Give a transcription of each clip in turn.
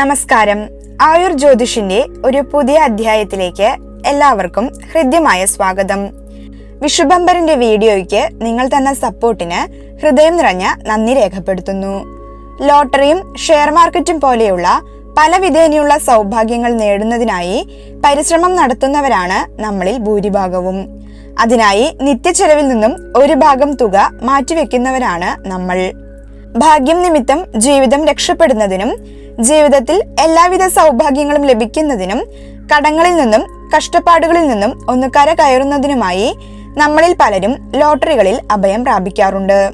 നമസ്കാരം. ആയുർ ജ്യോതിഷിന്റെ ഒരു പുതിയ അധ്യായത്തിലേക്ക് എല്ലാവർക്കും ഹൃദ്യമായ സ്വാഗതം. വിഷുബംബറിന്റെ വീഡിയോയ്ക്ക് നിങ്ങൾ തന്ന സപ്പോർട്ടിന് ഹൃദയം നിറഞ്ഞ നന്ദി രേഖപ്പെടുത്തുന്നു. ലോട്ടറിയും ഷെയർ മാർക്കറ്റും പോലെയുള്ള പല വിധേനയുള്ള സൗഭാഗ്യങ്ങൾ നേടുന്നതിനായി പരിശ്രമം നടത്തുന്നവരാണ് നമ്മളിൽ ഭൂരിഭാഗവും. അതിനായി നിത്യച്ചെലവിൽ നിന്നും ഒരു ഭാഗം തുക മാറ്റിവെക്കുന്നവരാണ് നമ്മൾ. ഭാഗ്യം നിമിത്തം ജീവിതം രക്ഷപ്പെടുന്നതിനും ജീവിതത്തിൽ എല്ലാവിധ സൗഭാഗ്യങ്ങളും ലഭിക്കുന്നതിനും കടങ്ങളിൽ നിന്നും കഷ്ടപ്പാടുകളിൽ നിന്നും ഒന്ന് കര കയറുന്നതിനുമായി നമ്മളിൽ പലരും ലോട്ടറികളിൽ അഭയം പ്രാപിക്കാറുണ്ട്.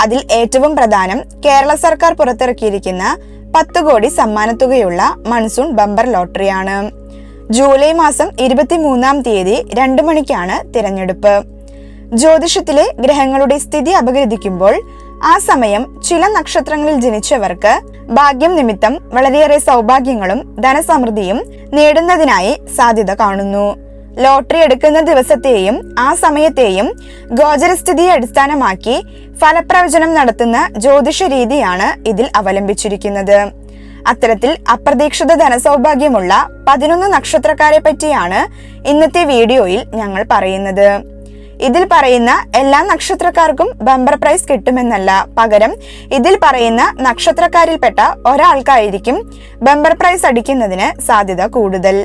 അതിൽ ഏറ്റവും പ്രധാനം കേരള സർക്കാർ പുറത്തിറക്കിയിരിക്കുന്ന പത്ത് കോടി സമ്മാനത്തുകയുള്ള മൺസൂൺ ബമ്പർ ലോട്ടറിയാണ്. ജൂലൈ മാസം ഇരുപത്തിമൂന്നാം തീയതി രണ്ടു മണിക്കാണ് തിരഞ്ഞെടുപ്പ്. ജ്യോതിഷത്തിലെ ഗ്രഹങ്ങളുടെ സ്ഥിതി അപഗ്രഥിക്കുമ്പോൾ ആ സമയം ചില നക്ഷത്രങ്ങളിൽ ജനിച്ചവർക്ക് ഭാഗ്യം നിമിത്തം വളരെയേറെ സൗഭാഗ്യങ്ങളും ധനസമൃദ്ധിയും നേടുന്നതിനായി സാധ്യത കാണുന്നു. ലോട്ടറി എടുക്കുന്ന ദിവസത്തെയും ആ സമയത്തെയും ഗോചരസ്ഥിതിയെ അടിസ്ഥാനമാക്കി ഫലപ്രവചനം നടത്തുന്ന ജ്യോതിഷ രീതിയാണ് ഇതിൽ അവലംബിച്ചിരിക്കുന്നത്. അത്തരത്തിൽ അപ്രതീക്ഷിത ധനസൗഭാഗ്യമുള്ള പതിനൊന്ന് നക്ഷത്രക്കാരെ പറ്റിയാണ് ഇന്നത്തെ വീഡിയോയിൽ ഞങ്ങൾ പറയുന്നത്. ഇതിൽ പറയുന്ന എല്ലാ നക്ഷത്രക്കാർക്കും ബമ്പർ പ്രൈസ് കിട്ടുമെന്നല്ല പകരം ഇതിൽ പറയുന്ന നക്ഷത്രക്കാരിൽപ്പെട്ട ഒരാൾക്കായിരിക്കും ബമ്പർ പ്രൈസ് അടിക്കുന്നതിന് സാധ്യത കൂടുതൽ.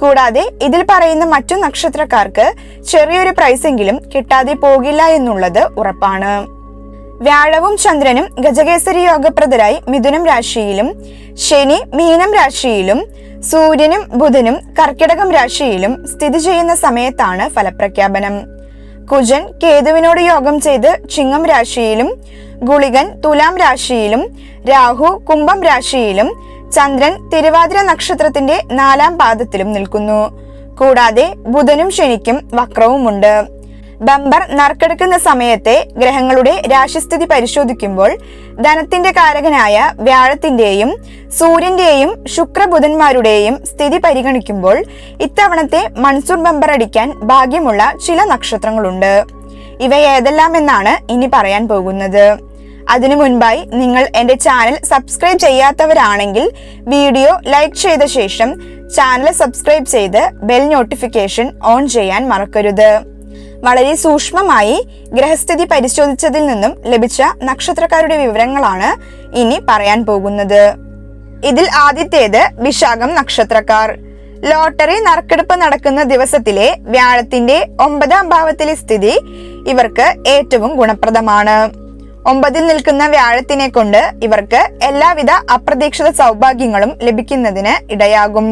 കൂടാതെ ഇതിൽ പറയുന്ന മറ്റു നക്ഷത്രക്കാർക്ക് ചെറിയൊരു പ്രൈസെങ്കിലും കിട്ടാതെ പോകില്ല എന്നുള്ളത് ഉറപ്പാണ്. വ്യാഴവും ചന്ദ്രനും ഗജകേസരി യോഗപ്രദരായി മിഥുനം രാശിയിലും ശനി മീനം രാശിയിലും സൂര്യനും ബുധനും കർക്കിടകം രാശിയിലും സ്ഥിതി ചെയ്യുന്ന സമയത്താണ് ഫലപ്രഖ്യാപനം. കുജൻ കേതുവിനോട് യോഗം ചെയ്ത് ചിങ്ങം രാശിയിലും ഗുളികൻ തുലാം രാശിയിലും രാഹു കുംഭം രാശിയിലും ചന്ദ്രൻ തിരുവാതിര നക്ഷത്രത്തിന്റെ നാലാം പാദത്തിലും നിൽക്കുന്നു. കൂടാതെ ബുധനും ശനിക്കും വക്രവുമുണ്ട്. ബമ്പർ നറുക്കെടുക്കുന്ന സമയത്തെ ഗ്രഹങ്ങളുടെ രാശിസ്ഥിതി പരിശോധിക്കുമ്പോൾ ധനത്തിന്റെ കാരകനായ വ്യാഴത്തിന്റെയും സൂര്യന്റെയും ശുക്രബുധന്മാരുടെയും സ്ഥിതി പരിഗണിക്കുമ്പോൾ ഇത്തവണത്തെ മൺസൂൺ ബമ്പർ അടിക്കാൻ ഭാഗ്യമുള്ള ചില നക്ഷത്രങ്ങളുണ്ട്. ഇവ ഏതെല്ലാം എന്നാണ് ഇനി പറയാൻ പോകുന്നത്. അതിനു മുൻപായി നിങ്ങൾ എന്റെ ചാനൽ സബ്സ്ക്രൈബ് ചെയ്യാത്തവരാണെങ്കിൽ വീഡിയോ ലൈക്ക് ചെയ്ത ശേഷം ചാനൽ സബ്സ്ക്രൈബ് ചെയ്ത് ബെൽ നോട്ടിഫിക്കേഷൻ ഓൺ ചെയ്യാൻ മറക്കരുത്. വളരെ സൂക്ഷ്മമായി ഗ്രഹസ്ഥിതി പരിശോധിച്ചതിൽ നിന്നും ലഭിച്ച നക്ഷത്രക്കാരുടെ വിവരങ്ങളാണ് ഇനി പറയാൻ പോകുന്നത്. ഇതിൽ ആദ്യത്തേത് വിശാഖം നക്ഷത്രക്കാർ. ലോട്ടറി നറുക്കെടുപ്പ് നടക്കുന്ന ദിവസത്തിലെ വ്യാഴത്തിന്റെ ഒമ്പതാം ഭാവത്തിലെ സ്ഥിതി ഇവർക്ക് ഏറ്റവും ഗുണപ്രദമാണ്. ഒമ്പതിൽ നിൽക്കുന്ന വ്യാഴത്തിനെ കൊണ്ട് ഇവർക്ക് എല്ലാവിധ അപ്രതീക്ഷിത സൗഭാഗ്യങ്ങളും ലഭിക്കുന്നതിന് ഇടയാകും.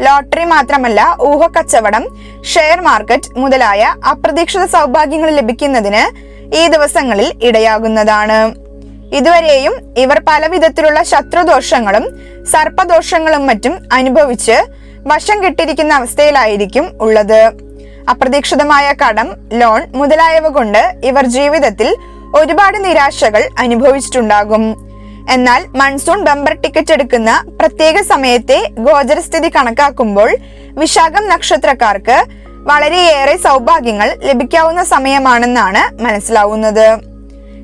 ലോട്ടറി മാത്രമല്ല ഊഹക്കച്ചവടം ഷെയർ മാർക്കറ്റ് മുതലായ അപ്രതീക്ഷിത സൗഭാഗ്യങ്ങൾ ലഭിക്കുന്നതിന് ഈ ദിവസങ്ങളിൽ ഇടയാകുന്നതാണ്. ഇതുവരെയും ഇവർ പലവിധത്തിലുള്ള ശത്രുദോഷങ്ങളും സർപ്പദോഷങ്ങളും മറ്റും അനുഭവിച്ച് വശം കെട്ടിരിക്കുന്ന അവസ്ഥയിലായിരിക്കും ഉള്ളത്. അപ്രതീക്ഷിതമായ കടം ലോൺ മുതലായവ കൊണ്ട് ഇവർ ജീവിതത്തിൽ ഒരുപാട് നിരാശകൾ അനുഭവിച്ചിട്ടുണ്ടാകും. എന്നാൽ മൺസൂൺ ബമ്പർ ടിക്കറ്റ് എടുക്കുന്ന പ്രത്യേക സമയത്തെ ഗോചരസ്ഥിതി കണക്കാക്കുമ്പോൾ വിശാഖം നക്ഷത്രക്കാർക്ക് വളരെയേറെ സൗഭാഗ്യങ്ങൾ ലഭിക്കാവുന്ന സമയമാണെന്നാണ് മനസ്സിലാവുന്നത്.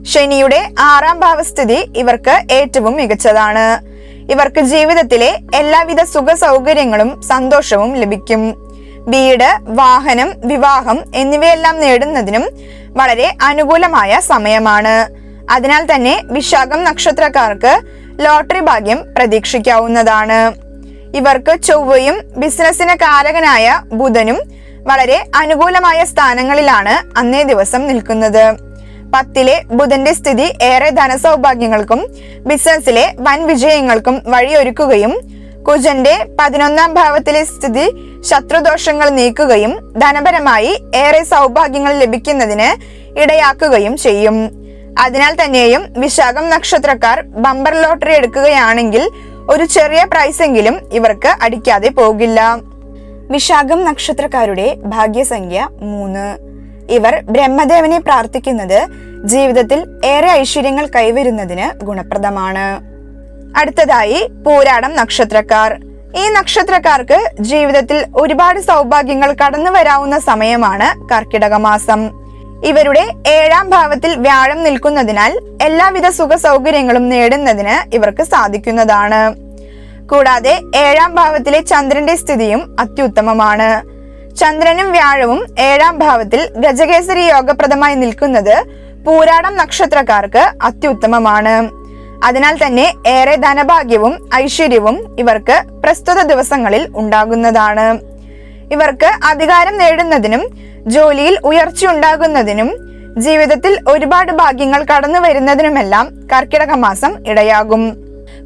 ശനിയുടെ ആറാം ഭാവസ്ഥിതി ഇവർക്ക് ഏറ്റവും മികച്ചതാണ്. ഇവർക്ക് ജീവിതത്തിലെ എല്ലാവിധ സുഖ സൗകര്യങ്ങളും സന്തോഷവും ലഭിക്കും. വീട് വാഹനം വിവാഹം എന്നിവയെല്ലാം നേടുന്നതിനും വളരെ അനുകൂലമായ സമയമാണ്. അതിനാൽ തന്നെ വിശാഖം നക്ഷത്രക്കാർക്ക് ലോട്ടറി ഭാഗ്യം പ്രതീക്ഷിക്കാവുന്നതാണ്. ഇവർക്ക് ചൊവ്വയും ബിസിനസിന് കാരകനായ ബുധനും വളരെ അനുകൂലമായ സ്ഥാനങ്ങളിലാണ് അന്നേ ദിവസം നിൽക്കുന്നത്. പത്തിലെ ബുധന്റെ സ്ഥിതി ഏറെ ധനസൗഭാഗ്യങ്ങൾക്കും ബിസിനസ്സിലെ വൻ വിജയങ്ങൾക്കും വഴിയൊരുക്കുകയും കുജന്റെ പതിനൊന്നാം ഭാവത്തിലെ സ്ഥിതി ശത്രുദോഷങ്ങൾ നീക്കുകയും ധനപരമായി ഏറെ സൗഭാഗ്യങ്ങൾ ലഭിക്കുന്നതിന് ഇടയാക്കുകയും ചെയ്യും. അതിനാൽ തന്നെയും വിശാഖം നക്ഷത്രക്കാർ ബമ്പർ ലോട്ടറി എടുക്കുകയാണെങ്കിൽ ഒരു ചെറിയ പ്രൈസെങ്കിലും ഇവർക്ക് അടിക്കാതെ പോകില്ല. വിശാഖം നക്ഷത്രക്കാരുടെ ഭാഗ്യസംഖ്യ മൂന്ന്. ഇവർ ബ്രഹ്മദേവനെ പ്രാർത്ഥിക്കുന്നത് ജീവിതത്തിൽ ഏറെ ഐശ്വര്യങ്ങൾ കൈവരുന്നതിന് ഗുണപ്രദമാണ്. അടുത്തതായി പൂരാടം നക്ഷത്രക്കാർ. ഈ നക്ഷത്രക്കാർക്ക് ജീവിതത്തിൽ ഒരുപാട് സൗഭാഗ്യങ്ങൾ കടന്നു വരാവുന്ന സമയമാണ് കർക്കിടക മാസം. ഇവരുടെ ഏഴാം ഭാവത്തിൽ വ്യാഴം നിൽക്കുന്നതിനാൽ എല്ലാവിധ സുഖ സൗകര്യങ്ങളും നേടുന്നതിന് ഇവർക്ക് സാധിക്കുന്നതാണ്. കൂടാതെ ഏഴാം ഭാവത്തിലെ ചന്ദ്രന്റെ സ്ഥിതിയും അത്യുത്തമമാണ്. ചന്ദ്രനും വ്യാഴവും ഏഴാം ഭാവത്തിൽ ഗജകേസരി യോഗപ്രദമായി നിൽക്കുന്നത് പൂരാടം നക്ഷത്രക്കാർക്ക് അത്യുത്തമമാണ്. അതിനാൽ തന്നെ ഏറെ ധനഭാഗ്യവും ഐശ്വര്യവും ഇവർക്ക് പ്രസ്തുത ദിവസങ്ങളിൽ ഉണ്ടാകുന്നതാണ്. ഇവർക്ക് അധികാരം നേടുന്നതിനും ജോലിയിൽ ഉയർച്ചയുണ്ടാകുന്നതിനും ജീവിതത്തിൽ ഒരുപാട് ഭാഗ്യങ്ങൾ കടന്നു വരുന്നതിനുമെല്ലാം കർക്കിടക മാസം ഇടയാകും.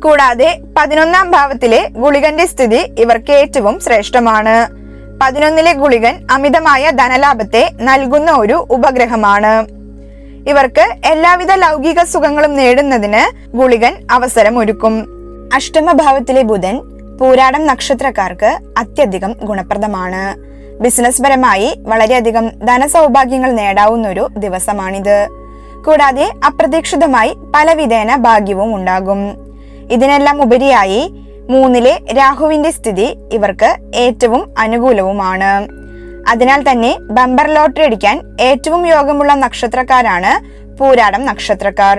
കൂടാതെ പതിനൊന്നാം ഭാവത്തിലെ ഗുളികന്റെ സ്ഥിതി ഇവർക്ക് ഏറ്റവും ശ്രേഷ്ഠമാണ്. പതിനൊന്നിലെ ഗുളികൻ അമിതമായ ധനലാഭത്തെ നൽകുന്ന ഒരു ഉപഗ്രഹമാണ്. ഇവർക്ക് എല്ലാവിധ ലൗകിക സുഖങ്ങളും നേടുന്നതിന് ഗുളികൻ അവസരം ഒരുക്കും അഷ്ടമഭാവത്തിലെ ബുധൻ പൂരാടം നക്ഷത്രക്കാർക്ക് അത്യധികം ഗുണപ്രദമാണ്. ബിസിനസ് പരമായി വളരെയധികം ധനസൗഭാഗ്യങ്ങൾ നേടാവുന്ന ഒരു ദിവസമാണിത്. കൂടാതെ അപ്രതീക്ഷിതമായി പലവിധേന ഭാഗ്യവും ഉണ്ടാകും. ഇതിനെല്ലാം ഉപരിയായി മൂന്നിലെ രാഹുവിന്റെ സ്ഥിതി ഇവർക്ക് ഏറ്റവും അനുകൂലവുമാണ്. അതിനാൽ തന്നെ ബമ്പർ ലോട്ടറി അടിക്കാൻ ഏറ്റവും യോഗമുള്ള നക്ഷത്രക്കാരാണ് പൂരാടം നക്ഷത്രക്കാർ.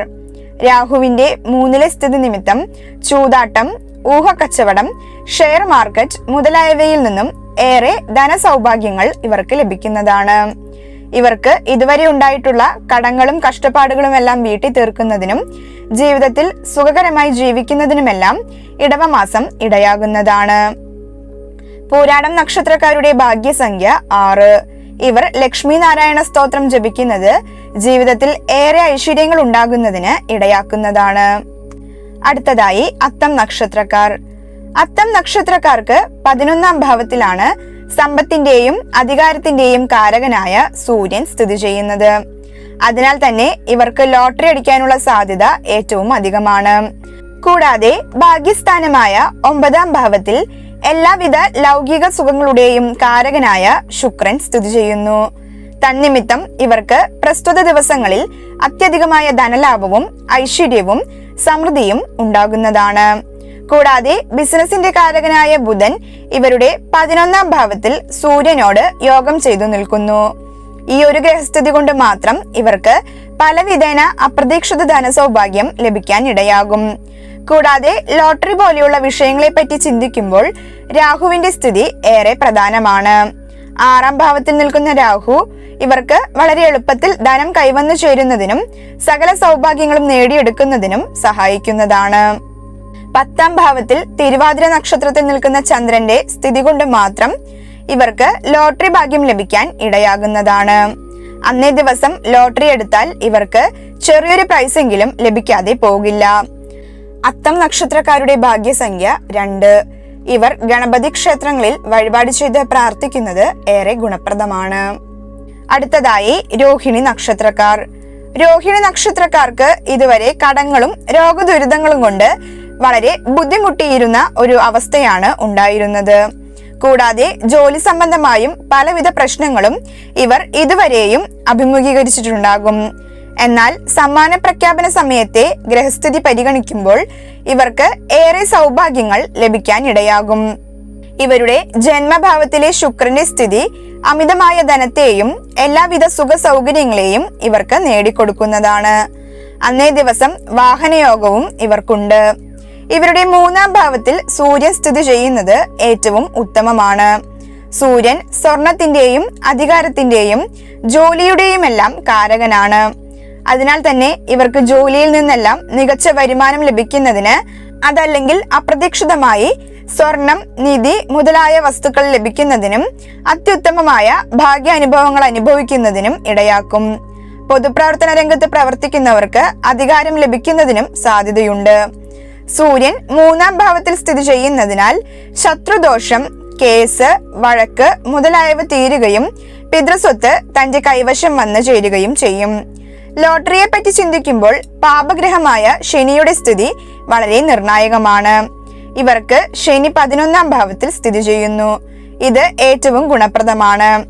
രാഹുവിന്റെ മൂന്നിലെ സ്ഥിതി നിമിത്തം ചൂതാട്ടം ഊഹക്കച്ചവടം ഷെയർ മാർക്കറ്റ് മുതലായവയിൽ നിന്നും ഏറെ ധനസൗഭാഗ്യങ്ങൾ ഇവർക്ക് ലഭിക്കുന്നതാണ്. ഇവർക്ക് ഇതുവരെ ഉണ്ടായിട്ടുള്ള കടങ്ങളും കഷ്ടപ്പാടുകളും എല്ലാം വീട്ടി തീർക്കുന്നതിനും ജീവിതത്തിൽ സുഖകരമായി ജീവിക്കുന്നതിനുമെല്ലാം ഇടവമാസം ഇടയാകുന്നതാണ്. പൂരാടം നക്ഷത്രക്കാരുടെ ഭാഗ്യസംഖ്യ ആറ്. ഇവർ ലക്ഷ്മി നാരായണ സ്തോത്രം ജപിക്കുന്നത് ജീവിതത്തിൽ ഏറെ ഐശ്വര്യങ്ങൾ ഉണ്ടാകുന്നതിന് ഇടയാക്കുന്നതാണ്. അടുത്തതായി അത്തം നക്ഷത്രക്കാർ. അത്തം നക്ഷത്രക്കാർക്ക് പതിനൊന്നാം ഭാവത്തിലാണ് സമ്പത്തിന്റെയും അധികാരത്തിന്റെയും കാരകനായ സൂര്യൻ സ്ഥിതി ചെയ്യുന്നത്. അതിനാൽ തന്നെ ഇവർക്ക് ലോട്ടറി അടിക്കാനുള്ള സാധ്യത ഏറ്റവും അധികമാണ്. കൂടാതെ ഭാഗ്യസ്ഥാനമായ ഒമ്പതാം ഭാവത്തിൽ എല്ലാവിധ ലൗകിക സുഖങ്ങളുടെയും കാരകനായ ശുക്രൻ സ്ഥിതി ചെയ്യുന്നു. തന്നിമിത്തം ഇവർക്ക് പ്രസ്തുത ദിവസങ്ങളിൽ അത്യധികമായ ധനലാഭവും ഐശ്വര്യവും സമൃദ്ധിയും ഉണ്ടാകുന്നതാണ്. കൂടാതെ ബിസിനസിന്റെ കാരകനായ ബുധൻ ഇവരുടെ പതിനൊന്നാം ഭാവത്തിൽ സൂര്യനോട് യോഗം ചെയ്തു നിൽക്കുന്നു. ഈ ഒരു ഗ്രഹസ്ഥിതി കൊണ്ട് മാത്രം ഇവർക്ക് പലവിധേന അപ്രതീക്ഷിത ധനസൗഭാഗ്യം ലഭിക്കാൻ ഇടയാകും. കൂടാതെ ലോട്ടറി പോലെയുള്ള വിഷയങ്ങളെ പറ്റി ചിന്തിക്കുമ്പോൾ രാഹുവിന്റെ സ്ഥിതി ഏറെ പ്രധാനമാണ്. ആറാം ഭാവത്തിൽ നിൽക്കുന്ന രാഹു ഇവർക്ക് വളരെ എളുപ്പത്തിൽ ധനം കൈവന്നു ചേരുന്നതിനും സകല സൗഭാഗ്യങ്ങളും നേടിയെടുക്കുന്നതിനും സഹായിക്കുന്നതാണ്. പത്താം ഭാവത്തിൽ തിരുവാതിര നക്ഷത്രത്തിൽ നിൽക്കുന്ന ചന്ദ്രന്റെ സ്ഥിതി കൊണ്ട് മാത്രം ഇവർക്ക് ലോട്ടറി ഭാഗ്യം ലഭിക്കാൻ ഇടയാകുന്നതാണ്. അന്നേ ദിവസം ലോട്ടറി എടുത്താൽ ഇവർക്ക് ചെറിയൊരു പ്രൈസെങ്കിലും ലഭിക്കാതെ പോകില്ല. അത്തം നക്ഷത്രക്കാരുടെ ഭാഗ്യസംഖ്യ രണ്ട്. ഇവർ ഗണപതി ക്ഷേത്രങ്ങളിൽ വഴിപാട് ചെയ്ത് പ്രാർത്ഥിക്കുന്നത് ഏറെ ഗുണപ്രദമാണ്. അടുത്തതായി രോഹിണി നക്ഷത്രക്കാർ. രോഹിണി നക്ഷത്രക്കാർക്ക് ഇതുവരെ കടങ്ങളും രോഗദുരിതങ്ങളും കൊണ്ട് വളരെ ബുദ്ധിമുട്ടിയിരുന്ന ഒരു അവസ്ഥയാണ് ഉണ്ടായിരുന്നത്. കൂടാതെ ജോലി സംബന്ധമായും പലവിധ പ്രശ്നങ്ങളും ഇവർ ഇതുവരെയും അഭിമുഖീകരിച്ചിട്ടുണ്ടാകും. എന്നാൽ സമ്മാന പ്രഖ്യാപന സമയത്തെ ഗ്രഹസ്ഥിതി പരിഗണിക്കുമ്പോൾ ഇവർക്ക് ഏറെ സൗഭാഗ്യങ്ങൾ ലഭിക്കാൻ ഇടയാകും ഇവരുടെ ജന്മഭാവത്തിലെ ശുക്രന്റെ സ്ഥിതി അമിതമായ ധനത്തെയും എല്ലാവിധ സുഖ സൗകര്യങ്ങളെയും ഇവർക്ക് നേടിക്കൊടുക്കുന്നതാണ്. അന്നേ ദിവസം വാഹനയോഗവും ഇവർക്കുണ്ട്. ഇവരുടെ മൂന്നാം ഭാവത്തിൽ സൂര്യൻ സ്ഥിതി ചെയ്യുന്നത് ഏറ്റവും ഉത്തമമാണ്. സൂര്യൻ സ്വർണത്തിന്റെയും അധികാരത്തിന്റെയും ജോലിയുടെയുമെല്ലാം കാരകനാണ്. അതിനാൽ തന്നെ ഇവർക്ക് ജോലിയിൽ നിന്നെല്ലാം മികച്ച വരുമാനം ലഭിക്കുന്നതിന് അതല്ലെങ്കിൽ അപ്രതീക്ഷിതമായി സ്വർണം നിധി മുതലായ വസ്തുക്കൾ ലഭിക്കുന്നതിനും അത്യുത്തമമായ ഭാഗ്യാനുഭവങ്ങൾ അനുഭവിക്കുന്നതിനും ഇടയാക്കും. പൊതുപ്രവർത്തന രംഗത്ത് പ്രവർത്തിക്കുന്നവർക്ക് അധികാരം ലഭിക്കുന്നതിനും സാധ്യതയുണ്ട്. സൂര്യൻ മൂന്നാം ഭാവത്തിൽ സ്ഥിതി ചെയ്യുന്നതിനാൽ ശത്രുദോഷം കേസ് വഴക്ക് മുതലായവ തീരുകയും പിതൃസ്വത്ത് തന്റെ കൈവശം വന്നു ചേരുകയും ചെയ്യും. ലോട്ടറിയെ പറ്റി ചിന്തിക്കുമ്പോൾ പാപഗ്രഹമായ ശനിയുടെ സ്ഥിതി വളരെ നിർണായകമാണ്. ഇവർക്ക് ശനി പതിനൊന്നാം ഭാവത്തിൽ സ്ഥിതി ചെയ്യുന്നു. ഇത് ഏറ്റവും ഗുണപ്രദമാണ്.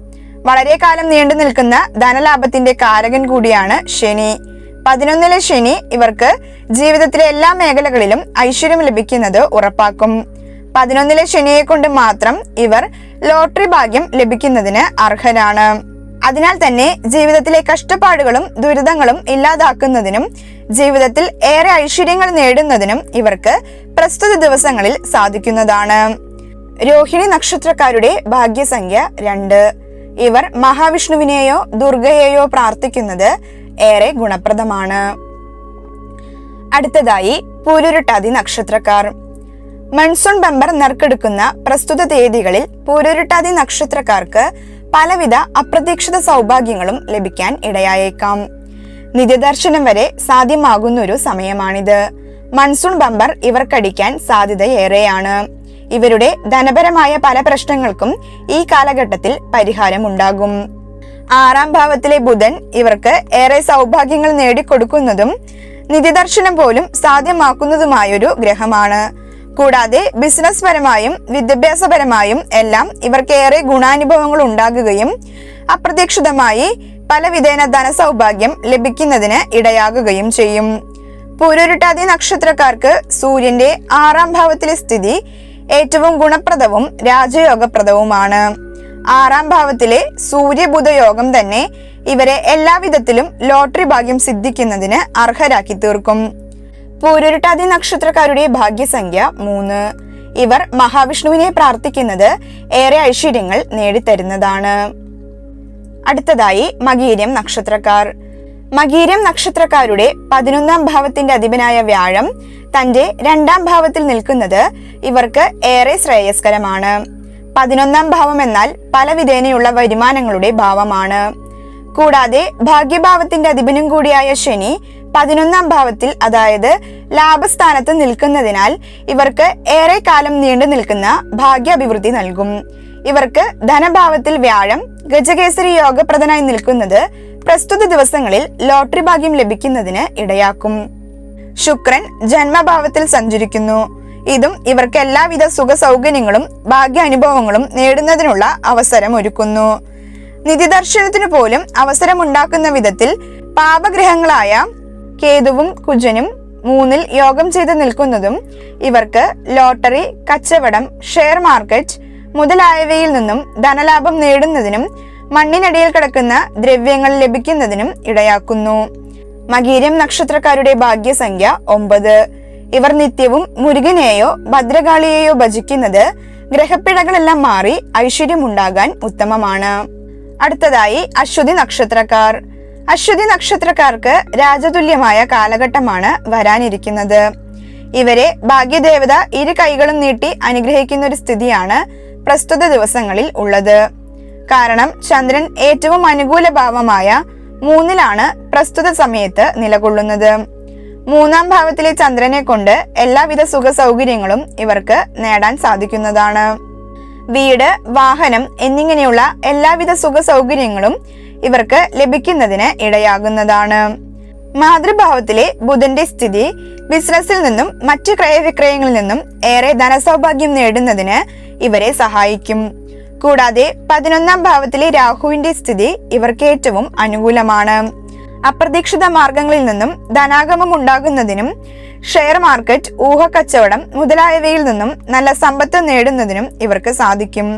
വളരെ കാലം നീണ്ടു നിൽക്കുന്ന ധനലാഭത്തിന്റെ കാരകൻ കൂടിയാണ് ശനി. പതിനൊന്നിലെ ശനി ഇവർക്ക് ജീവിതത്തിലെ എല്ലാ മേഖലകളിലും ഐശ്വര്യം ലഭിക്കുന്നത് ഉറപ്പാക്കും. പതിനൊന്നിലെ ശനിയെ കൊണ്ട് മാത്രം ഇവർ ലോട്ടറി ഭാഗ്യം ലഭിക്കുന്നതിന് അർഹരാണ്. അതിനാൽ തന്നെ ജീവിതത്തിലെ കഷ്ടപ്പാടുകളും ദുരിതങ്ങളും ഇല്ലാതാക്കുന്നതിനും ജീവിതത്തിൽ ഏറെ ഐശ്വര്യങ്ങൾ നേടുന്നതിനും ഇവർക്ക് പ്രസ്തുത ദിവസങ്ങളിൽ സാധിക്കുന്നതാണ്. രോഹിണി നക്ഷത്രക്കാരുടെ ഭാഗ്യസംഖ്യ രണ്ട്. ഇവർ മഹാവിഷ്ണുവിനെയോ ദുർഗയെയോ പ്രാർത്ഥിക്കുന്നത് ഏറെ ഗുണപ്രദമാണ്. അടുത്തതായി പൂരുരുട്ടാതി നക്ഷത്രക്കാർ. മൺസൂൺ ബമ്പർ നറുക്കെടുക്കുന്ന പ്രസ്തുത തീയതികളിൽ പൂരുരുട്ടാതി നക്ഷത്രക്കാർക്ക് പലവിധ അപ്രതീക്ഷിത സൗഭാഗ്യങ്ങളും ലഭിക്കാൻ ഇടയായേക്കാം. നിത്യദർശനം വരെ സാധ്യമാകുന്ന ഒരു സമയമാണിത്. മൺസൂൺ ബമ്പർ ഇവർക്കടിക്കാൻ സാധ്യതയേറെയാണ്. ഇവരുടെ ധനപരമായ പല പ്രശ്നങ്ങൾക്കും ഈ കാലഘട്ടത്തിൽ പരിഹാരമുണ്ടാകും. ആറാം ഭാവത്തിലെ ബുധൻ ഇവർക്ക് ഏറെ സൗഭാഗ്യങ്ങൾ നേടിക്കൊടുക്കുന്നതും നിത്യദർശനം പോലും സാധ്യമാക്കുന്നതുമായൊരു ഗ്രഹമാണ്. കൂടാതെ ബിസിനസ് പരമായും വിദ്യാഭ്യാസപരമായും എല്ലാം ഇവർക്കേറെ ഗുണാനുഭവങ്ങൾ ഉണ്ടാകുകയും അപ്രതീക്ഷിതമായി പല വിധേന ധനസൗഭാഗ്യം ലഭിക്കുന്നതിന് ഇടയാകുകയും ചെയ്യും. പൂരുരുട്ടാതി നക്ഷത്രക്കാർക്ക് സൂര്യന്റെ ആറാം ഭാവത്തിലെ സ്ഥിതി ഏറ്റവും ഗുണപ്രദവും രാജയോഗപ്രദവുമാണ്. ആറാം ഭാവത്തിലെ സൂര്യബുധയോഗം തന്നെ ഇവരെ എല്ലാവിധത്തിലും ലോട്ടറി ഭാഗ്യം സിദ്ധിക്കുന്നതിന് അർഹരാക്കി തീർക്കും. പൂരുരുട്ടാതി നക്ഷത്രക്കാരുടെ ഭാഗ്യസംഖ്യ മൂന്ന്. ഇവർ മഹാവിഷ്ണുവിനെ പ്രാർത്ഥിക്കുന്നത് ഏറെ ഐശ്വര്യങ്ങൾ നേടിത്തരുന്നതാണ്. അടുത്തതായി മകീരം നക്ഷത്രക്കാർ. മകീരം നക്ഷത്രക്കാരുടെ പതിനൊന്നാം ഭാവത്തിന്റെ അധിപനായ വ്യാഴം തന്റെ രണ്ടാം ഭാവത്തിൽ നിൽക്കുന്നത് ഇവർക്ക് ഏറെ ശ്രേയസ്കരമാണ്. പതിനൊന്നാം ഭാവം എന്നാൽ പല വിധേനയുള്ള വരുമാനങ്ങളുടെ ഭാവമാണ്. കൂടാതെ ഭാഗ്യഭാവത്തിന്റെ അധിപനും കൂടിയായ ശനി പതിനൊന്നാം ഭാവത്തിൽ അതായത് ലാഭസ്ഥാനത്ത് നിൽക്കുന്നതിനാൽ ഇവർക്ക് ഏറെ കാലം നീണ്ടു നിൽക്കുന്ന ഭാഗ്യാഭിവൃദ്ധി നൽകും. ഇവർക്ക് ധനഭാവത്തിൽ വ്യാഴം ഗജകേസരി യോഗപ്രദനായി നിൽക്കുന്നത് പ്രസ്തുത ദിവസങ്ങളിൽ ലോട്ടറി ഭാഗ്യം ലഭിക്കുന്നതിന് ഇടയാക്കും. ശുക്രൻ ജന്മഭാവത്തിൽ സഞ്ചരിക്കുന്നു. ഇതും ഇവർക്ക് എല്ലാവിധ സുഖ സൗകര്യങ്ങളും ഭാഗ്യാനുഭവങ്ങളും നേടുന്നതിനുള്ള അവസരം ഒരുക്കുന്നു. നിധിദർശനത്തിനു പോലും അവസരമുണ്ടാക്കുന്ന വിധത്തിൽ പാപഗ്രഹങ്ങളായ കേതുവും കുജനും മൂന്നിൽ യോഗം ചെയ്ത് നിൽക്കുന്നതും ഇവർക്ക് ലോട്ടറി കച്ചവടം ഷെയർ മാർക്കറ്റ് മുതലായവയിൽ നിന്നും ധനലാഭം നേടുന്നതിനും മണ്ണിനടിയിൽ കിടക്കുന്ന ദ്രവ്യങ്ങൾ ലഭിക്കുന്നതിനും ഇടയാക്കുന്നു. മകീരം നക്ഷത്രക്കാരുടെ ഭാഗ്യസംഖ്യ ഒമ്പത്. ഇവർ നിത്യവും മുരുകനെയോ ഭദ്രകാളിയെയോ ഭജിക്കുന്നത് ഗ്രഹപ്പിഴകളെല്ലാം മാറി ഐശ്വര്യമുണ്ടാകാൻ ഉത്തമമാണ്. അടുത്തതായി അശ്വതി നക്ഷത്രക്കാർ. അശ്വതി നക്ഷത്രക്കാർക്ക് രാജതുല്യമായ കാലഘട്ടമാണ് വരാനിരിക്കുന്നത്. ഇവരെ ഭാഗ്യദേവത ഇരു കൈകളും നീട്ടി അനുഗ്രഹിക്കുന്ന ഒരു സ്ഥിതിയാണ് പ്രസ്തുത ദിവസങ്ങളിൽ ഉള്ളത്. കാരണം ചന്ദ്രൻ ഏറ്റവും അനുകൂല ഭാവമായ മൂന്നിലാണ് പ്രസ്തുത സമയത്ത് നിലകൊള്ളുന്നത്. മൂന്നാം ഭാവത്തിലെ ചന്ദ്രനെ കൊണ്ട് എല്ലാവിധ സുഖ സൗകര്യങ്ങളും ഇവർക്ക് നേടാൻ സാധിക്കുന്നതാണ്. വീട് വാഹനം എന്നിങ്ങനെയുള്ള എല്ലാവിധ സുഖ സൗകര്യങ്ങളും ഇവർക്ക് ലഭിക്കുന്നതിന് ഇടയാകുന്നതാണ്. മാതൃഭാവത്തിലെ ബുധന്റെ സ്ഥിതി ബിസിനസ്സിൽ നിന്നും മറ്റ് ക്രയവിക്രയങ്ങളിൽ നിന്നും ഏറെ ധനസൗഭാഗ്യം നേടുന്നതിന് ഇവരെ സഹായിക്കും. കൂടാതെ പതിനൊന്നാം ഭാവത്തിലെ രാഹുവിന്റെ സ്ഥിതി ഇവർക്ക് ഏറ്റവും അനുകൂലമാണ്. അപ്രതീക്ഷിത മാർഗങ്ങളിൽ നിന്നും ധനാഗമം ഉണ്ടാകുന്നതിനും ഷെയർ മാർക്കറ്റ് ഊഹക്കച്ചവടം മുതലായവയിൽ നിന്നും നല്ല സമ്പത്ത് നേടുന്നതിനും ഇവർക്ക് സാധിക്കും.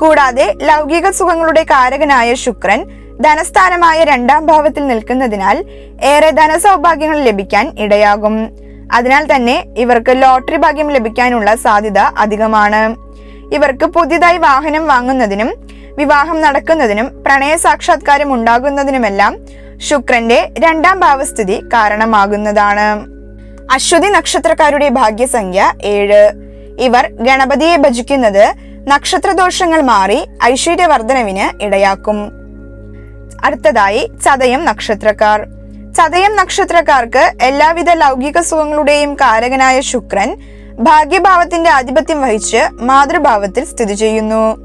കൂടാതെ ലൗകിക സുഖങ്ങളുടെ കാരകനായ ശുക്രൻ ധനസ്ഥാനമായ രണ്ടാം ഭാവത്തിൽ നിൽക്കുന്നതിനാൽ ഏറെ ധനസൗഭാഗ്യങ്ങൾ ലഭിക്കാൻ ഇടയാകും. അതിനാൽ തന്നെ ഇവർക്ക് ലോട്ടറി ഭാഗ്യം ലഭിക്കാനുള്ള സാധ്യത അധികമാണ്. ഇവർക്ക് പുതിയതായി വാഹനം വാങ്ങുന്നതിനും വിവാഹം നടക്കുന്നതിനും പ്രണയ സാക്ഷാത്കാരം ഉണ്ടാകുന്നതിനുമെല്ലാം ശുക്രന്റെ രണ്ടാം ഭാവസ്ഥിതി കാരണമാകുന്നതാണ്. അശ്വതി നക്ഷത്രക്കാരുടെ ഭാഗ്യസംഖ്യ ഏഴ്. ഇവർ ഗണപതിയെ ഭജിക്കുന്നത് നക്ഷത്രദോഷങ്ങൾ മാറി ഐശ്വര്യവർദ്ധനവിന് ഇടയാക്കും. അടുത്തതായി ചതയം നക്ഷത്രക്കാർ. ചതയം നക്ഷത്രക്കാർക്ക് എല്ലാവിധ ലൗകിക സുഖങ്ങളുടെയും കാരകനായ ശുക്രൻ ഭാഗ്യഭാവത്തിന്റെ ആധിപത്യം വഹിച്ച് മാതൃഭാവത്തിൽ സ്ഥിതി ചെയ്യുന്നു.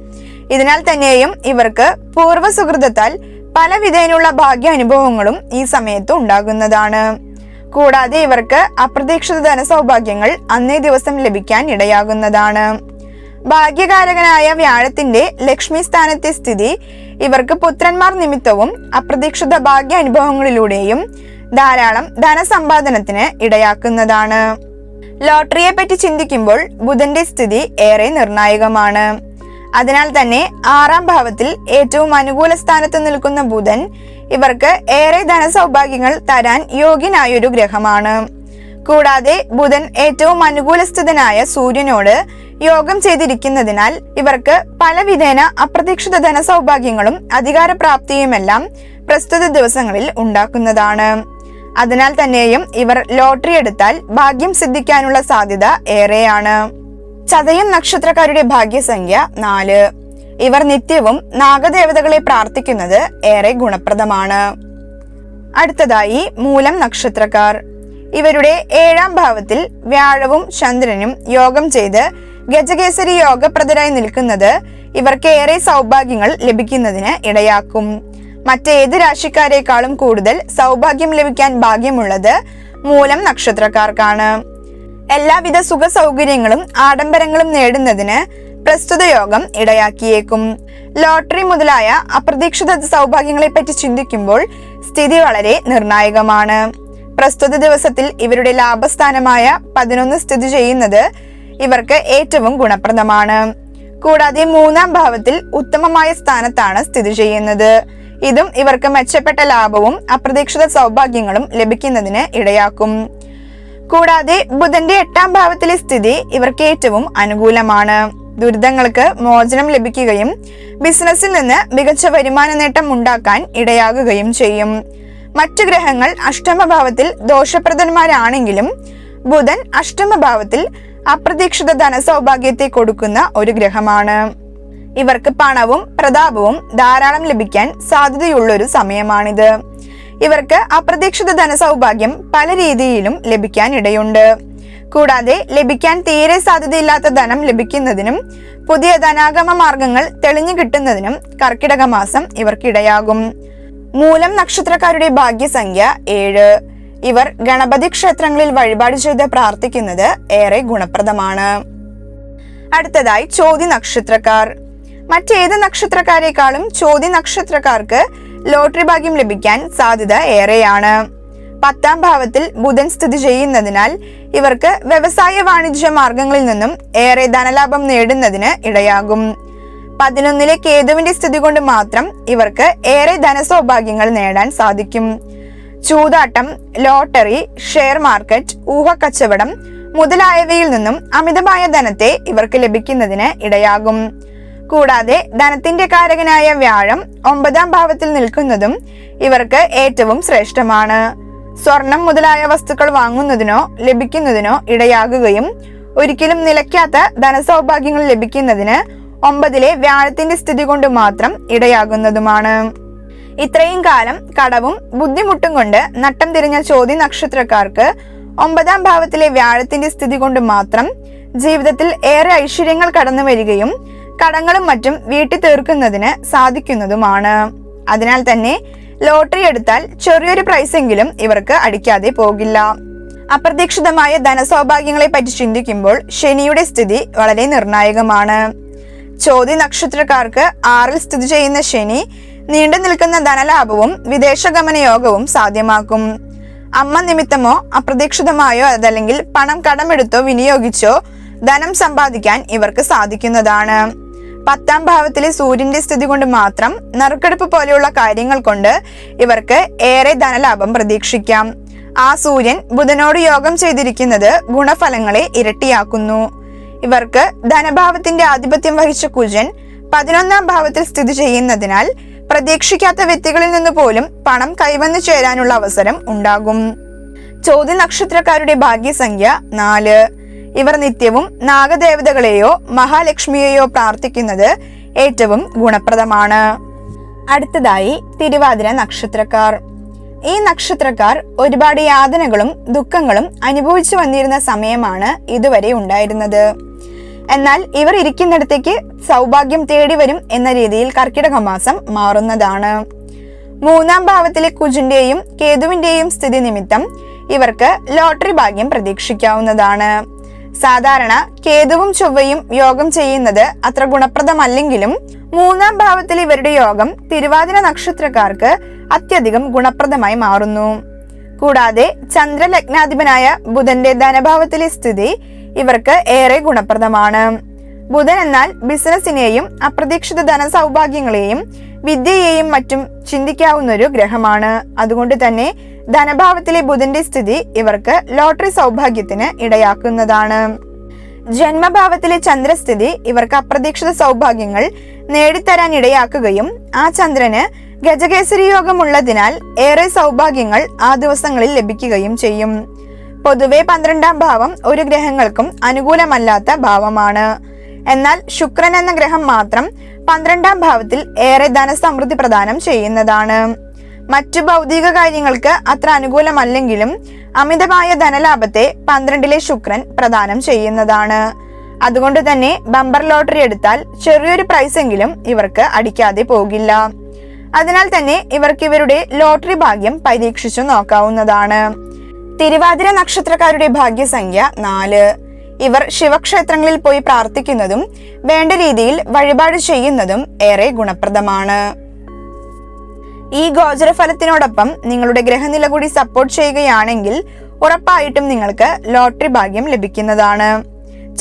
ഇതിനാൽ തന്നെയും ഇവർക്ക് പൂർവ സുഹൃതത്താൽ പല വിധേനുള്ള ഭാഗ്യ അനുഭവങ്ങളും ഈ സമയത്ത് ഉണ്ടാകുന്നതാണ്. കൂടാതെ ഇവർക്ക് അപ്രതീക്ഷിത ധനസൗഭാഗ്യങ്ങൾ അന്നേ ദിവസം ലഭിക്കാൻ ഇടയാകുന്നതാണ്. ഭാഗ്യകാരകനായ വ്യാഴത്തിന്റെ ലക്ഷ്മി സ്ഥാനത്തെ സ്ഥിതി ഇവർക്ക് പുത്രന്മാർ നിമിത്തവും അപ്രതീക്ഷിത ഭാഗ്യ അനുഭവങ്ങളിലൂടെയും ധാരാളം ധനസമ്പാദനത്തിന് ഇടയാക്കുന്നതാണ്. ലോട്ടറിയെ പറ്റി ചിന്തിക്കുമ്പോൾ ബുധന്റെ സ്ഥിതി ഏറെ നിർണായകമാണ്. അതിനാൽ തന്നെ ആറാം ഭാവത്തിൽ ഏറ്റവും അനുകൂല സ്ഥാനത്ത് നിൽക്കുന്ന ബുധൻ ഇവർക്ക് ഏറെ ധനസൗഭാഗ്യങ്ങൾ തരാൻ യോഗ്യനായൊരു ഗ്രഹമാണ്. കൂടാതെ ബുധൻ ഏറ്റവും അനുകൂലസ്ഥിതനായ സൂര്യനോട് യോഗം ചെയ്തിരിക്കുന്നതിനാൽ ഇവർക്ക് പലവിധേന അപ്രതീക്ഷിത ധനസൗഭാഗ്യങ്ങളും അധികാരപ്രാപ്തിയുമെല്ലാം പ്രസ്തുത ദിവസങ്ങളിൽ ഉണ്ടാക്കുന്നതാണ്. അതിനാൽ തന്നെയും ഇവർ ലോട്ടറി എടുത്താൽ ഭാഗ്യം സിദ്ധിക്കാനുള്ള സാധ്യത ഏറെയാണ്. ചതയം നക്ഷത്രക്കാരുടെ ഭാഗ്യസംഖ്യ നാല്. ഇവർ നിത്യവും നാഗദേവതകളെ പ്രാർത്ഥിക്കുന്നത് ഏറെ ഗുണപ്രദമാണ്. അടുത്തതായി മൂലം നക്ഷത്രക്കാർ. ഇവരുടെ ഏഴാം ഭാവത്തിൽ വ്യാഴവും ചന്ദ്രനും യോഗം ചെയ്ത് ഗജകേസരി യോഗപ്രദരായി നിൽക്കുന്നത് ഇവർക്ക് ഏറെ സൗഭാഗ്യങ്ങൾ ലഭിക്കുന്നതിന് ഇടയാക്കും. മറ്റേത് രാശിക്കാരെക്കാളും കൂടുതൽ സൗഭാഗ്യം ലഭിക്കാൻ ഭാഗ്യമുള്ളത് മൂലം നക്ഷത്രക്കാർക്കാണ്. എല്ലാവിധ സുഖ സൗകര്യങ്ങളും ആഡംബരങ്ങളും നേടുന്നതിന് പ്രസ്തുത യോഗം ഇടയാക്കിയേക്കും. ലോട്ടറി മുതലായ അപ്രതീക്ഷിത സൗഭാഗ്യങ്ങളെപ്പറ്റി ചിന്തിക്കുമ്പോൾ സ്ഥിതി വളരെ നിർണായകമാണ്. പ്രസ്തുത ദിവസത്തിൽ ഇവരുടെ ലാഭസ്ഥാനമായ പതിനൊന്ന് സ്ഥിതി ചെയ്യുന്നത് ഇവർക്ക് ഏറ്റവും ഗുണപ്രദമാണ്. കൂടാതെ മൂന്നാം ഭാവത്തിൽ ഉത്തമമായ സ്ഥാനത്താണ് സ്ഥിതി ചെയ്യുന്നത്. ഇതും ഇവർക്ക് മെച്ചപ്പെട്ട ലാഭവും അപ്രതീക്ഷിത സൗഭാഗ്യങ്ങളും ലഭിക്കുന്നതിന് ഇടയാക്കും. കൂടാതെ ബുധന്റെ എട്ടാം ഭാവത്തിലെ സ്ഥിതി ഇവർക്ക് ഏറ്റവും അനുകൂലമാണ്. ദുരിതങ്ങൾക്ക് മോചനം ലഭിക്കുകയും ബിസിനസ്സിൽ നിന്ന് മികച്ച വരുമാന നേട്ടം ഉണ്ടാക്കാൻ ഇടയാകുകയും ചെയ്യും. മറ്റു ഗ്രഹങ്ങൾ അഷ്ടമഭാവത്തിൽ ദോഷപ്രദന്മാരാണെങ്കിലും ബുധൻ അഷ്ടമഭാവത്തിൽ അപ്രതീക്ഷിത ധനസൗഭാഗ്യത്തെ കൊടുക്കുന്ന ഒരു ഗ്രഹമാണ്. ഇവർക്ക് പണവും പ്രതാപവും ധാരാളം ലഭിക്കാൻ സാധ്യതയുള്ളൊരു സമയമാണിത്. ഇവർക്ക് അപ്രതീക്ഷിത ധനസൗഭാഗ്യം പല രീതിയിലും ലഭിക്കാൻ ഇടയുണ്ട്. കൂടാതെ ലഭിക്കാൻ തീരെ സാധ്യതയില്ലാത്ത ധനം ലഭിക്കുന്നതിനും പുതിയ ധനാഗമ മാർഗങ്ങൾ തെളിഞ്ഞു കിട്ടുന്നതിനും കർക്കിടക മാസം ഇവർക്കിടയാകും. മൂലം നക്ഷത്രക്കാരുടെ ഭാഗ്യസംഖ്യ ഏഴ്. ഇവർ ഗണപതി ക്ഷേത്രങ്ങളിൽ വഴിപാട് ചെയ്ത് പ്രാർത്ഥിക്കുന്നത് ഏറെ ഗുണപ്രദമാണ്. അടുത്തതായി ചോതി നക്ഷത്രക്കാർ. മറ്റേത് നക്ഷത്രക്കാരെക്കാളും ചോതി നക്ഷത്രക്കാർക്ക് ലോട്ടറി ഭാഗ്യം ലഭിക്കാൻ സാധ്യത ഏറെയാണ്. പത്താം ഭാവത്തിൽ ബുധൻ സ്ഥിതി ചെയ്യുന്നതിനാൽ ഇവർക്ക് വ്യവസായ വാണിജ്യ മാർഗങ്ങളിൽ നിന്നും ഏറെ ധനലാഭം നേടുന്നതിന് ഇടയാകും. പതിനൊന്നിലെ കേതുവിന്റെ സ്ഥിതി കൊണ്ട് മാത്രം ഇവർക്ക് ഏറെ ധനസൗഭാഗ്യങ്ങൾ നേടാൻ സാധിക്കും. ചൂതാട്ടം ലോട്ടറി ഷെയർ മാർക്കറ്റ് ഊഹക്കച്ചവടം മുതലായവയിൽ നിന്നും അമിതമായ ധനത്തെ ഇവർക്ക് ലഭിക്കുന്നതിന് ഇടയാകും. കൂടാതെ ധനത്തിന്റെ കാരകനായ വ്യാഴം ഒമ്പതാം ഭാവത്തിൽ നിൽക്കുന്നതും ഇവർക്ക് ഏറ്റവും ശ്രേഷ്ഠമാണ്. സ്വർണം മുതലായ വസ്തുക്കൾ വാങ്ങുന്നതിനോ ലഭിക്കുന്നതിനോ ഇടയാകുകയും ഒരിക്കലും നിലയ്ക്കാത്ത ധനസൗഭാഗ്യങ്ങൾ ലഭിക്കുന്നതിന് ഒമ്പതിലെ വ്യാഴത്തിന്റെ സ്ഥിതി കൊണ്ട് മാത്രം ഇടയാകുന്നതുമാണ്. ഇത്രയും കാലം കടവും ബുദ്ധിമുട്ടും കൊണ്ട് നട്ടം തിരിഞ്ഞ ചോദ്യ നക്ഷത്രക്കാർക്ക് ഒമ്പതാം ഭാവത്തിലെ വ്യാഴത്തിന്റെ സ്ഥിതി കൊണ്ട് മാത്രം ജീവിതത്തിൽ ഏറെ ഐശ്വര്യങ്ങൾ കടന്നു വരികയും കടങ്ങളും മറ്റും വീട്ടി തീർക്കുന്നതിന് സാധിക്കുന്നതുമാണ്. അതിനാൽ തന്നെ ലോട്ടറി എടുത്താൽ ചെറിയൊരു പ്രൈസെങ്കിലും ഇവർക്ക് അടിക്കാതെ പോകില്ല. അപ്രതീക്ഷിതമായ ധനസൗഭാഗ്യങ്ങളെ പറ്റി ചിന്തിക്കുമ്പോൾ ശനിയുടെ സ്ഥിതി വളരെ നിർണായകമാണ്. ചോദ്യ നക്ഷത്രക്കാർക്ക് ആറിൽ സ്ഥിതി ചെയ്യുന്ന ശനി നീണ്ടു നിൽക്കുന്ന ധനലാഭവും വിദേശഗമന യോഗവും സാധ്യമാക്കും. അമ്മ നിമിത്തമോ അപ്രതീക്ഷിതമായോ അതല്ലെങ്കിൽ പണം കടമെടുത്തോ വിനിയോഗിച്ചോ ധനം സമ്പാദിക്കാൻ ഇവർക്ക് സാധിക്കുന്നതാണ്. പത്താം ഭാവത്തിലെ സൂര്യന്റെ സ്ഥിതി കൊണ്ട് മാത്രം നറുക്കെടുപ്പ് പോലെയുള്ള കാര്യങ്ങൾ കൊണ്ട് ഇവർക്ക് ഏറെ ധനലാഭം പ്രതീക്ഷിക്കാം. ആ സൂര്യൻ ബുധനോട് യോഗം ചെയ്തിരിക്കുന്നത് ഗുണഫലങ്ങളെ ഇരട്ടിയാക്കുന്നു. ഇവർക്ക് ധനഭാവത്തിന്റെ ആധിപത്യം വഹിച്ച കുജൻ പതിനൊന്നാം ഭാവത്തിൽ സ്ഥിതി ചെയ്യുന്നതിനാൽ പ്രതീക്ഷിക്കാത്ത വ്യക്തികളിൽ നിന്ന് പോലും പണം കൈവന്നു ചേരാനുള്ള അവസരം ഉണ്ടാകും. ചോദ്യ നക്ഷത്രക്കാരുടെ ഭാഗ്യസംഖ്യ നാല്. ഇവർ നിത്യവും നാഗദേവതകളെയോ മഹാലക്ഷ്മിയെയോ പ്രാർത്ഥിക്കുന്നത് ഏറ്റവും ഗുണപ്രദമാണ്. അടുത്തതായി തിരുവാതിര നക്ഷത്രക്കാർ. ഈ നക്ഷത്രക്കാർ ഒരുപാട് യാതനകളും ദുഃഖങ്ങളും അനുഭവിച്ചു വന്നിരുന്ന സമയമാണ് ഇതുവരെ ഉണ്ടായിരുന്നത്. എന്നാൽ ഇവർ ഇരിക്കുന്നിടത്തേക്ക് സൗഭാഗ്യം തേടി വരും എന്ന രീതിയിൽ കർക്കിടകമാസം മാറുന്നതാണ്. മൂന്നാം ഭാവത്തിലെ കുജിന്റെയും കേതുവിന്റെയും സ്ഥിതി നിമിത്തം ഇവർക്ക് ലോട്ടറി ഭാഗ്യം പ്രതീക്ഷിക്കാവുന്നതാണ്. സാധാരണ കേതുവും ചൊവ്വയും യോഗം ചെയ്യുന്നത് അത്ര ഗുണപ്രദമല്ലെങ്കിലും മൂന്നാം ഭാവത്തിൽ ഇവരുടെ യോഗം തിരുവാതിര നക്ഷത്രക്കാർക്ക് അത്യധികം ഗുണപ്രദമായി മാറുന്നു. കൂടാതെ ചന്ദ്രലഗ്നാധിപനായ ബുധന്റെ ധനഭാവത്തിലെ സ്ഥിതി ഇവർക്ക് ഏറെ ഗുണപ്രദമാണ്. ബുധൻ എന്നാൽ ബിസിനസിനെയും അപ്രതീക്ഷിത ധനസൗഭാഗ്യങ്ങളെയും വിദ്യയെയും മറ്റും ചിന്തിക്കാവുന്ന ഒരു ഗ്രഹമാണ്. അതുകൊണ്ട് തന്നെ ധനഭാവത്തിലെ ബുധന്റെ സ്ഥിതി ഇവർക്ക് ലോട്ടറി സൗഭാഗ്യത്തിന് ഇടയാക്കുന്നതാണ്. ജന്മഭാവത്തിലെ ചന്ദ്രസ്ഥിതി ഇവർക്ക് അപ്രതീക്ഷിത സൗഭാഗ്യങ്ങൾ നേടിത്തരാൻ ഇടയാക്കുകയും ആ ചന്ദ്രന് ഗജകേസരി യോഗമുള്ളതിനാൽ ഏറെ സൗഭാഗ്യങ്ങൾ ആ ദിവസങ്ങളിൽ ലഭിക്കുകയും ചെയ്യും. പൊതുവെ പന്ത്രണ്ടാം ഭാവം ഒരു ഗ്രഹങ്ങൾക്കും അനുകൂലമല്ലാത്ത ഭാവമാണ്. എന്നാൽ ശുക്രൻ എന്ന ഗ്രഹം മാത്രം പന്ത്രണ്ടാം ഭാവത്തിൽ ഏറെ ധനസമൃദ്ധി പ്രദാനം ചെയ്യുന്നതാണ്. മറ്റു ഭൗതിക കാര്യങ്ങൾക്ക് അത്ര അനുകൂലമല്ലെങ്കിലും അമിതമായ ധനലാഭത്തെ പന്ത്രണ്ടിലെ ശുക്രൻ പ്രദാനം ചെയ്യുന്നതാണ്. അതുകൊണ്ട് തന്നെ ബമ്പർ ലോട്ടറി എടുത്താൽ ചെറിയൊരു പ്രൈസ് എങ്കിലും ഇവർക്ക് അടിക്കാതെ പോകില്ല. അതിനാൽ തന്നെ ഇവർക്ക് ഇവരുടെ ലോട്ടറി ഭാഗ്യം പരീക്ഷിച്ചു നോക്കാവുന്നതാണ്. തിരുവാതിര നക്ഷത്രക്കാരുടെ ഭാഗ്യസംഖ്യ നാല്. ഇവർ ശിവക്ഷേത്രങ്ങളിൽ പോയി പ്രാർത്ഥിക്കുന്നതും വേണ്ട രീതിയിൽ വഴിപാട് ചെയ്യുന്നതും ഏറെ ഗുണപ്രദമാണ്. ഈ ഗോചരഫലത്തിനോടൊപ്പം നിങ്ങളുടെ ഗ്രഹനില കൂടി സപ്പോർട്ട് ചെയ്യുകയാണെങ്കിൽ ഉറപ്പായിട്ടും നിങ്ങൾക്ക് ലോട്ടറി ഭാഗ്യം ലഭിക്കുന്നതാണ്.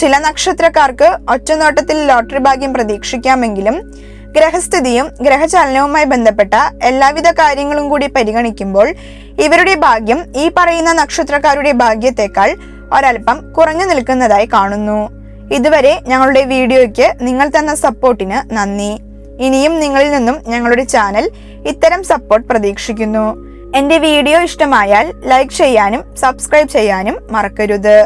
ചില നക്ഷത്രക്കാർക്ക് ഒറ്റനോട്ടത്തിൽ ലോട്ടറി ഭാഗ്യം പ്രതീക്ഷിക്കാമെങ്കിലും ഗ്രഹസ്ഥിതിയും ഗ്രഹചലനവുമായി ബന്ധപ്പെട്ട എല്ലാവിധ കാര്യങ്ങളും കൂടി പരിഗണിക്കുമ്പോൾ ഇവരുടെ ഭാഗ്യം ഈ പറയുന്ന നക്ഷത്രക്കാരുടെ ഭാഗ്യത്തെക്കാൾ ഒരൽപ്പം കുറഞ്ഞു നിൽക്കുന്നതായി കാണുന്നു. ഇതുവരെ ഞങ്ങളുടെ വീഡിയോയ്ക്ക് നിങ്ങൾ തന്ന സപ്പോർട്ടിന് നന്ദി. ഇനിയും നിങ്ങളിൽ നിന്നും ഞങ്ങളുടെ ചാനൽ ഇത്തരം സപ്പോർട്ട് പ്രതീക്ഷിക്കുന്നു. എന്റെ വീഡിയോ ഇഷ്ടമായാൽ ലൈക്ക് ചെയ്യാനും സബ്സ്ക്രൈബ് ചെയ്യാനും മറക്കരുത്.